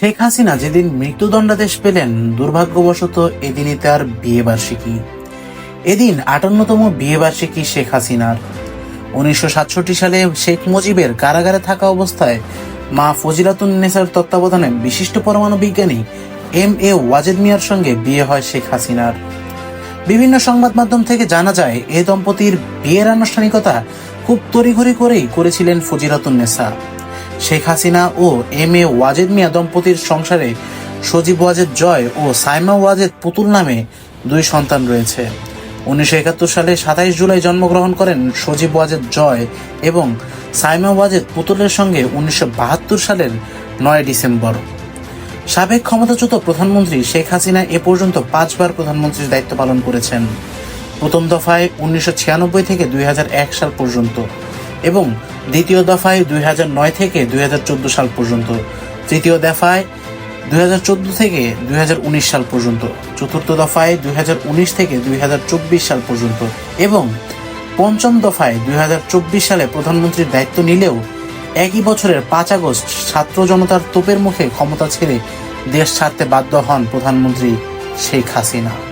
শেখ হাসিনা যেদিন মৃত্যুদণ্ডাদেশ পেলেন, দুর্ভাগ্যবশত এদিনই তার বিয়ে বার্ষিকী এদিন আটান্নতম বিয়ে বার্ষিকী শেখ হাসিনার। উনিশশো সাতষট্টি সালে শেখ মুজিবের কারাগারে থাকা অবস্থায় মা ফজিলাতুন নেসার তত্ত্বাবধানে বিশিষ্ট পরমাণু বিজ্ঞানী এম এ ওয়াজেদ মিয়ার সঙ্গে বিয়ে হয় শেখ হাসিনার। বিভিন্ন সংবাদ মাধ্যম থেকে জানা যায়, এ দম্পতির বিয়ের আনুষ্ঠানিকতা খুব তড়িঘড়ি করেই করেছিলেন ফজিলাতুন্নেসা শেখ হাসিনা ও এম এ ওয়াজেদ মিয়া দম্পতির সংসারে সজীব ওয়াজেদ জয় ও সাইমা ওয়াজেদ পুতুল নামে দুই সন্তান রয়েছে। উনিশশো একাত্তর সালে সাতাইশ জুলাই জন্মগ্রহণ করেন সজীব ওয়াজেদ জয় এবং সাইমা ওয়াজেদ পুতুলের সঙ্গে উনিশশো বাহাত্তর সালের নয় ডিসেম্বর। সাবেক ক্ষমতাচ্যুত প্রধানমন্ত্রী শেখ হাসিনা এ পর্যন্ত পাঁচবার প্রধানমন্ত্রীর দায়িত্ব পালন করেছেন। প্রথম দফায় উনিশশো ছিয়ানব্বই থেকে দুই হাজার এক সাল পর্যন্ত। এবং দ্বিতীয় দফায় দুই নয় থেকে দুই হাজার চোদ্দ সাল পর্যন্ত, তৃতীয় দফায় দুই হাজার চোদ্দ থেকে দুই হাজার উনিশ সাল পর্যন্ত, চতুর্থ দফায় দুই হাজার উনিশ থেকে দুই হাজার চব্বিশ সাল পর্যন্ত এবং পঞ্চম দফায় দুই হাজার চব্বিশ সালে প্রধানমন্ত্রীর দায়িত্ব নিলেও একই বছরের পাঁচ আগস্ট ছাত্র জনতার তোপের মুখে ক্ষমতা ছেড়ে দেশ ছাড়তে বাধ্য হন প্রধানমন্ত্রী শেখ হাসিনা।